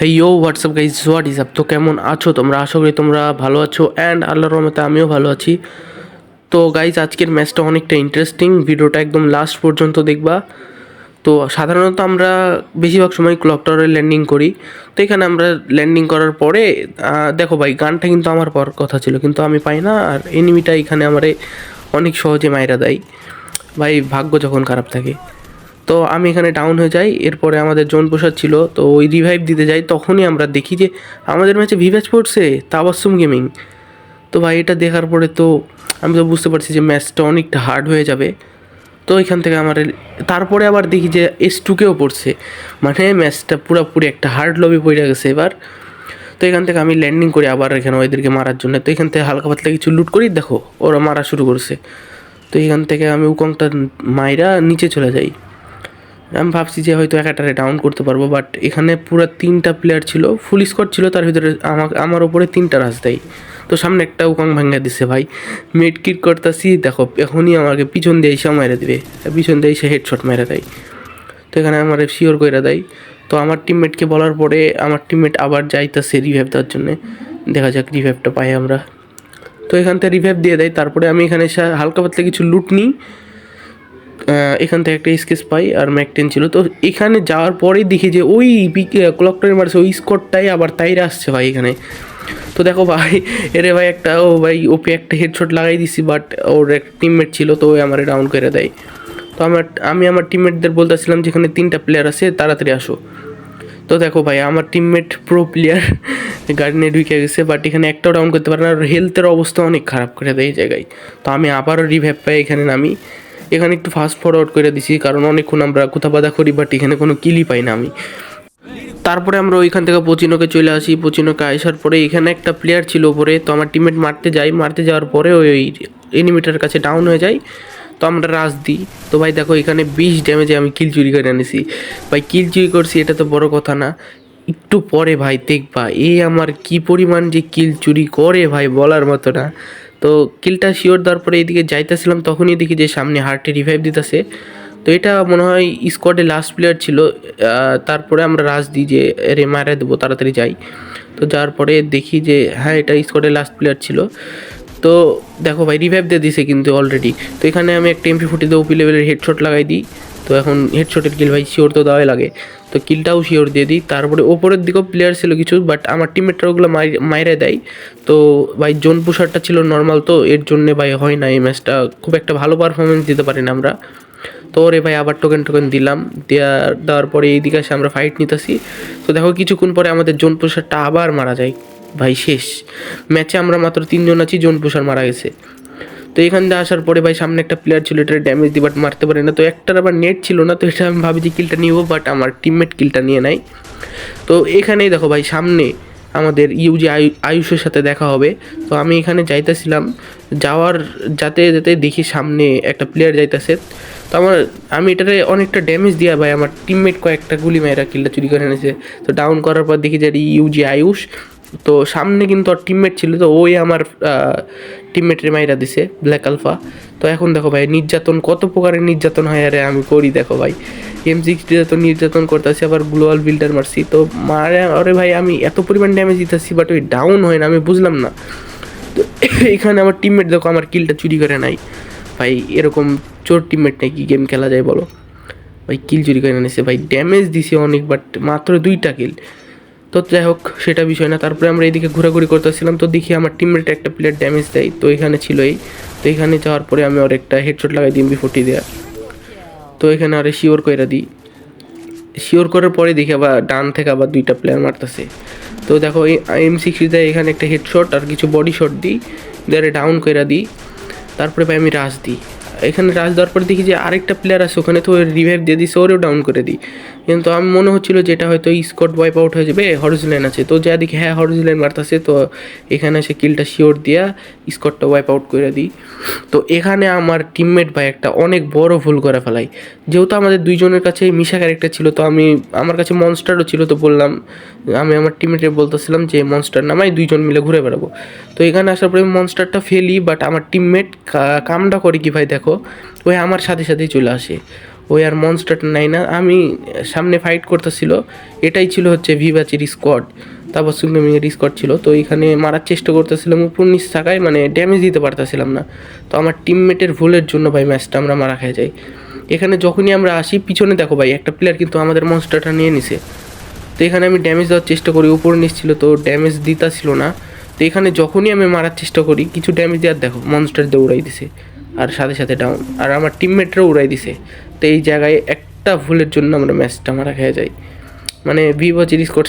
Hey you WhatsApp guys what is up তো কেমন আছো তোমরা? আশা করি তোমরা ভালো আছো অ্যান্ড আল্লাহর রহমতে আমিও ভালো আছি। তো গাইজ আজকের ম্যাচটা অনেকটা ইন্টারেস্টিং ভিডিওটা একদম লাস্ট পর্যন্ত দেখবা। তো সাধারণত আমরা বেশিরভাগ সময় ক্লক টাওয়ারে ল্যান্ডিং করি। তো এখানে আমরা ল্যান্ডিং করার পরে দেখো ভাই, গানটা কিন্তু আমার পাওয়ার কথা ছিল, কিন্তু আমি পাই না। আর এনিমিটা এখানে আমারে অনেক সহজে মাইরা দেয়। ভাই, ভাগ্য যখন খারাপ থাকে। তো আমি এখানে ডাউন হয়ে যাই। এরপরে আমাদের জোন প্রসাদ ছিল, তো ওই রিভাইভ দিতে যাই, তখনই আমরা দেখি যে আমাদের ম্যাচে ভিভ্যাচ পড়ছে তাবাসুম গেমিং তো ভাই, এটা দেখার পরে তো আমি তো বুঝতে পারছি যে ম্যাচটা অনেকটা হার্ড হয়ে যাবে। তো এখান থেকে আমার তারপরে আবার দেখি যে এস টুকেও পড়ছে। মানে ম্যাচটা পুরোপুরি একটা হার্ড লবি পড়ে গেছে এবার। তো এখান থেকে আমি ল্যান্ডিং করি আবার এখানে ওদেরকে মারার জন্য। তো এখান থেকে হালকা পাতলা কিছু লুট করি, দেখো, ওরা মারা শুরু করছে। তো এখান থেকে আমি উকংটা মাইরা নিচে চলে যাই। আমি ভাবছি যে হয়তো একাটারে ডাউন করতে পারব বাট এখানে পুরো তিনটা প্লেয়ার ছিল ফুল স্কোয়াড ছিল, তার ভিতরে আমার আমার ওপরে তিনটা রাজ দেয়। তো সামনে একটা উকাং ভাঙ্গা দিছে ভাই। মিড কিট করতেছি, দেখো, এখনই আমাকে পিছন দিয়ে এসে মেরে দেবে। পিছন দিয়ে এসে হেডশট মেরে দেয়। তো এখানে আমার শিওর করে দেয়। তো আমার টিমমেটকে বলার পরে আমার টিমমেট আবার যাইতেছে রিভাইভ দেওয়ার জন্যে। দেখা যাক রিভাইভটা পাই আমরা। তো এখান থেকে রিভাইভ দিয়ে দেয়। তারপরে আমি এখানে হালকা পাতলা কিছু লুট নিই। এখান থেকে একটা স্কেচ পাই আর ম্যাকটেন ছিল। তো এখানে যাওয়ার পরেই দেখি যে ওই ক্লকটারে মারছে, ওই স্কটটাই আবার তাইরা আসছে ভাই এখানে। তো দেখো ভাই, এরে ভাই একটা, ও ভাই ওপি একটা হেডশট লাগাই দিছি বাট ওর এক টিমমেট ছিল, তো ওই আমার ডাউন করে দেয়। তো আমার, আমি আমার টিমমেটদের বলতেছিলাম যেখানে তিনটা প্লেয়ার আছে, তাড়াতাড়ি আসো। তো দেখো ভাই, আমার টিমমেট প্রো প্লেয়ার গাড়ি নিয়ে ঢুকে গেছে বাট এখানে একটাও ডাউন করতে পারে না, আর হেলথের অবস্থা অনেক খারাপ করে দেয় এই জায়গায়। তো আমি আবারও রিভ্যাপ পাই, এখানে নামি। এখানে একটু ফাস্ট ফরওয়ার্ড করে দিছি, কারণ অনেকক্ষণ আমরা কোথা বাধা করি বাট এখানে কোনো কিলি পাই না আমি। তারপরে আমরা ওইখান থেকে পচিনোকে চলে আসি, পচিনোকে আসার পরে এখানে একটা প্লেয়ার ছিল ওপরে তো আমার টিমমেট মারতে যাই মারতে যাওয়ার পরে ওই এনিমিটার কাছে ডাউন হয়ে যায়, তো আমরা রাজ দিই। তো ভাই দেখো, এখানে বিশ ড্যামেজে আমি কিল চুরি করে আনিছি ভাই কিল চুরি করছি, এটা তো বড় কথা না। একটু পরে ভাই দেখবা, এ আমার কি পরিমাণ যে কিল চুরি করে ভাই বলার মতো না। তো কিলটা শিওর দেওয়ার পরে এইদিকে যাইতেছিলাম, তখনই দেখি যে সামনে হার্টে রিভাইভ দিতেছে। তো এটা মনে হয় স্কোয়াডে লাস্ট প্লেয়ার ছিল তারপরে আমরা রাজ দিই যে রে মারা দেবো, তাড়াতাড়ি যাই। তো যাওয়ার পরে দেখি যে হ্যাঁ এটা স্কোয়াডে লাস্ট প্লেয়ার ছিল। তো দেখো ভাই রিভাইভ দিয়ে দিছে কিন্তু অলরেডি তো এখানে আমি একটা এমপি ফুটি দিয়ে ওপি লেভেলের হেডশট লাগাই দিই। তো এখন হেডশটের কিল ভাই শিওর তো দেওয়াই লাগে। তো কিলটাও শিওর দিয়ে দিই। তারপরে ওপরের দিকেও প্লেয়ার ছিল কিছু বাট আমার টিমমেটরা ওগুলো মাইরে দেয়। তো ভাই জোন পুষারটা ছিল নর্মাল তো, এর জন্যে ভাই হয় না এই ম্যাচটা খুব একটা ভালো পারফরমেন্স দিতে পারি না আমরা। তো ওরে ভাই, আবার টোকেন টোকেন দিলাম। দেওয়ার দেওয়ার পরে এইদিকে এসে আমরা ফাইট নিতেছি। তো দেখো, কিছুক্ষণ পরে আমাদের জোন প্রসারটা আবার মারা যায়। ভাই, শেষ। ম্যাচে আমরা মাত্র তিনজন আছি জোন পুষার মারা গেছে। তো এখান দিয়ে আসার পরে ভাই সামনে একটা প্লেয়ার ছিল এটা ড্যামেজ দিয়ে বাট মারতে পারে না। তো একটার আবার নেট ছিল না, তো এটা আমি ভাবি যে কিলটা নিব বাট আমার টিমমেট কিলটা নিয়ে নেয় তো এখানেই দেখো ভাই, সামনে আমাদের ইউজি আয়ু আয়ুষের সাথে দেখা হবে। তো আমি এখানে যাইতেছিলাম, যাওয়ার যাতে যাতে দেখি সামনে একটা প্লেয়ার যাইতেছে। তো আমার আমি এটাতে অনেকটা ড্যামেজ দিয়া ভাই, আমার টিমমেট কয়েকটা গুলি মেয়েরা কিলটা চুরি করে এনেছে। তো ডাউন করার পর দেখি যে ইউজি আয়ুষ। তো সামনে কিন্তু আর টিমমেট ছিল, তো ওই আমার টিমমেটের মাইরা দিছে ব্ল্যাক আলফা তো এখন দেখো ভাই, নির্যাতন, কত প্রকারের নির্যাতন হয়, আরে আমি করি দেখো ভাই। এম সিক্সটিতে তো নির্যাতন করতেছি, আবার গ্লোয়াল বিল্ডার মারছি। তো মারে, আরে ভাই, আমি এত পরিমাণ ড্যামেজ দিতেছি বাট ওই ডাউন হয় না, আমি বুঝলাম না। তো এখানে আমার টিমমেট দেখো, আমার কিলটা চুরি করে নাই। ভাই, এরকম চোর টিমমেট নাকি গেম খেলা যায় বলো? ভাই কিল চুরি করে নিয়েছে ভাই ড্যামেজ দিছে অনেক বাট মাত্র দুইটা কিল তো যাই হোক, সেটা বিষয় না। তারপরে আমরা এইদিকে ঘোরাঘুরি করতেছিলাম। তো দেখি আমার টিমমেট একটা প্লেয়ার ড্যামেজ দেয়। তো এখানে ছিল এই তো এখানে যাওয়ার পরে আমি ওর একটা হেডশট লাগাই দিই এমবি দেওয়া তো এখানে আরে শিওর কইরা দিই। শিওর করার পরে দেখি আবার ডান থেকে আবার দুইটা প্লেয়ার মারতেছে। তো দেখো, এই এম সিক্সটি দেয়, এখানে একটা হেডশট আর কিছু বডি শট দিই। দিয়ে ডাউন কইরা দিই। তারপরে ভাই আমি রাশ দিই। এখানে রাশ দেওয়ার পরে দেখি যে আরেকটা প্লেয়ার আছে, ওখানে তো রিভাইভ দিয়ে দিছে, ওরেও ডাউন করে দিই। কিন্তু আমি মনে হচ্ছিল যে এটা হয়তো স্কট ওয়াইপ আউট হয়ে যাবে হরিজুলাইন আছে। তো যা দেখি হ্যাঁ হরিজুলাইন মারতেছে, তো এখানে এসে কিলটা শিওর দিয়া স্কটটা ওয়াইপ আউট করে দিই। তো এখানে আমার টিমমেট ভাই একটা অনেক বড় ভুল করে ফেলাই। যেহেতু আমাদের দুইজনের কাছে মিশা ক্যারেক্টার ছিল, তো আমি, আমার কাছে মনস্টারও ছিল, তো বললাম, আমি আমার টিমমেটে বলতেছিলাম যে মনস্টার নামাই, দুইজন মিলে ঘুরে বেড়াবো। তো এখানে আসার পরে মনস্টারটা ফেলি বাট আমার টিমমেট কামটা করে কি ভাই দেখো, ওই আমার সাথে সাথেই চলে আসে। ওই আর মনস্টারটা নাই না। আমি সামনে ফাইট করতেছিল, এটাই ছিল হচ্ছে ভিভাচির স্কোয়াড তারপর সুগমিংয়ের স্কোয়াড ছিল। তো এখানে মারার চেষ্টা করতেছিলাম, উপর নিচ থাকায় মানে ড্যামেজ দিতে পারতেছিলাম না। তো আমার টিমমেটের ভুলের জন্য ভাই ম্যাচটা আমরা মারা খেয়ে যাই। এখানে যখনই আমরা আসি, পিছনে দেখো ভাই, একটা প্লেয়ার কিন্তু আমাদের মনস্টারটা নিয়ে নিছে। তো এখানে আমি ড্যামেজ দেওয়ার চেষ্টা করি, উপর নিচ ছিল তো ড্যামেজ দিতা ছিল না। তো এখানে যখনই আমি মারার চেষ্টা করি, কিছু ড্যামেজ দেওয়ার দেখো মনস্টার দিয়ে উড়াই দিছে। আর সাথে সাথে ডাউন আর আমার টিমমেটরাও উড়াই দিছে। এই জায়গায় একটা ভুলের জন্য আমরা ম্যাচটা মারা খেয়ে যাই। মানে ভিভো জিনিস কোড